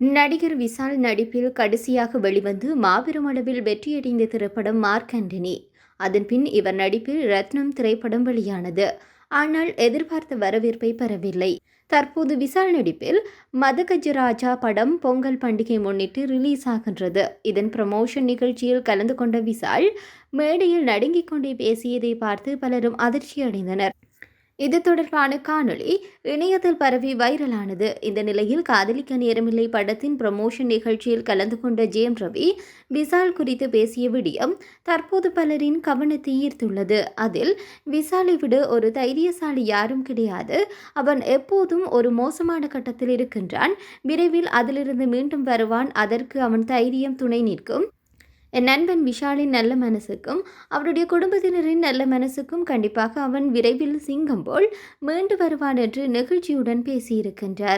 நடிகர் விசால் நடிப்பில் கடைசியாக வெளிவந்து மாபெரும் அளவில் வெற்றியடைந்த திரைப்படம் மார்க்கண்டனி அதன்பின் இவர் நடிப்பில் ரத்னம் திரைப்படம் வெளியானது. ஆனால் எதிர்பார்த்த வரவேற்பை பெறவில்லை. தற்போது விசால் நடிப்பில் மதகஜராஜா படம் பொங்கல் பண்டிகை முன்னிட்டு ரிலீஸ் ஆகின்றது. இதன் ப்ரமோஷன் நிகழ்ச்சியில் கலந்து கொண்ட விசால் மேடையில் நடுங்கிக் கொண்டே பேசியதை பார்த்து பலரும் அதிர்ச்சி அடைந்தனர் இது தொடர்பான காணொளி இணையத்தில் பரவி வைரலானது. இந்த நிலையில் காதலிக்க நேரமில்லை படத்தின் ப்ரமோஷன் நிகழ்ச்சியில் கலந்து கொண்ட ஜேம் ரவி விசால் குறித்து பேசிய விடியம் தற்போது பலரின் கவனத்தை ஈர்த்துள்ளது. அதில் விசாலை விட ஒரு தைரியசாலி யாரும் கிடையாது. அவன் எப்போதும் ஒரு மோசமான கட்டத்தில் இருக்கின்றான். விரைவில் அதிலிருந்து மீண்டும் வருவான். அதற்கு அவன் தைரியம் துணை நிற்கும். என் நண்பன் விஷாலின் நல்ல மனசுக்கும் அவருடைய குடும்பத்தினரின் நல்ல மனசுக்கும் கண்டிப்பாக அவன் விரைவில் சிங்கம் போல் மீண்டு வருவான் என்று நெகிழ்ச்சியுடன் பேசியிருக்கின்றார்.